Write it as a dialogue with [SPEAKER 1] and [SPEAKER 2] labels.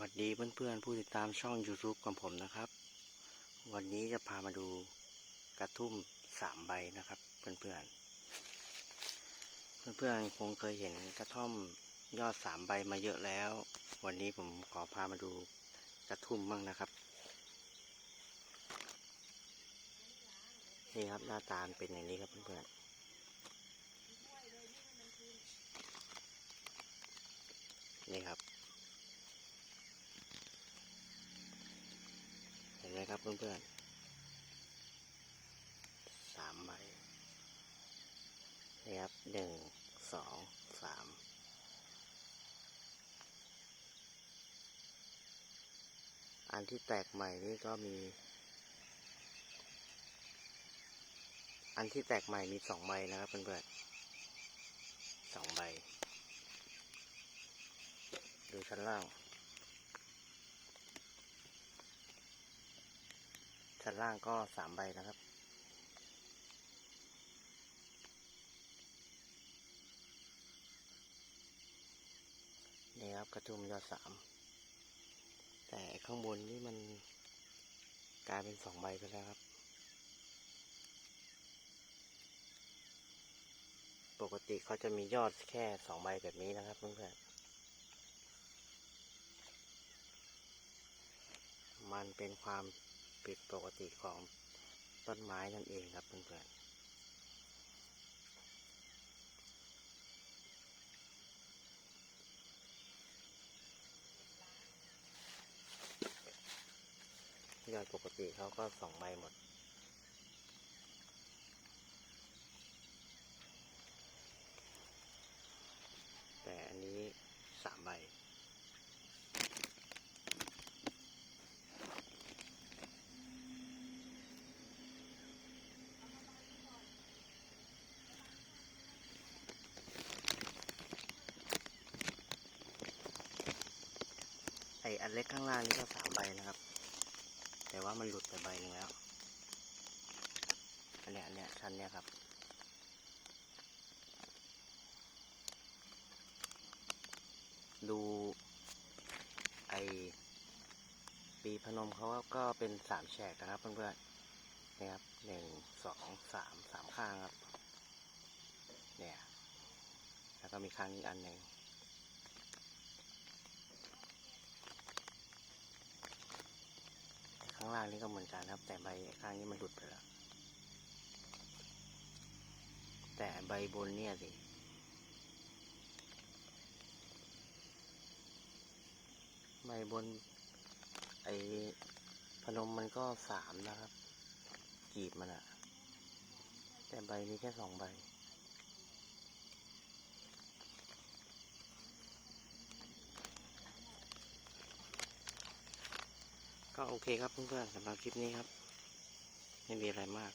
[SPEAKER 1] วัสดีเพื่อนๆ ผู้ติดตามช่อง YouTube ของผมนะครับ วันนี้จะพามาดูกระทุ่มสามใบนะครับ เพื่อนๆ เพื่อนๆ คงเคยเห็นกระท่อมยอดสามใบมาเยอะแล้ว วันนี้ผมขอพามาดูกระทุ่มบ้างนะครับ นี่ครับหน้าตาเป็นอย่างนี้ครับเพื่อนๆ นี่ครับ เห็นไหม ครับเพื่อนๆสามใบนี่ครับหนึ่งสองสามอันที่แตกใหม่นี่ก็มี อันที่แตกใหม่มีสองใบนะครับเพื่อนๆสองใบ ดูชั้นล่าง ชั้นล่างก็สามใบนะครับ นี่ครับกระทุ่มยอดสาม แต่ข้างบนนี่มันกลายเป็นสองใบไปแล้วครับ ปกติเขาจะมียอดแค่สองใบแบบนี้นะครับเพื่อนๆมันเป็นความ ผิดปกติของต้นไม้นั่นเองครับเพื่อนๆยอดปกติเขาก็สองใบหมด แต่อันนี้สามใบ ไออันเล็กข้างล่างนี่ก็สามใบนะครับ แต่ว่ามันหลุดไปใบหนึ่งแล้วอันเนี้ยอันเนี้ยชั้นเนี้ยครับดูไอปีพนมเขาก็เป็นสามแฉกนะครับเพื่อนๆนี่ครับหนึ่งสองสามสามข้างครับ เนี่ย แล้วก็มีข้างนี้อันหนึ่ง ข้าง ล่างนี่ก็เหมือนกันครับ แต่ใบข้างนี้มันหลุดไปแล้ว แต่ใบบนเนี่ยสิใบบน ไอพนมมันก็สามนะครับ กีบมันอะแต่ใบนี้แค่สองใบ ก็ โอเคครับเพื่อนๆสำหรับคลิปนี้ครับ ไม่มีอะไรมาก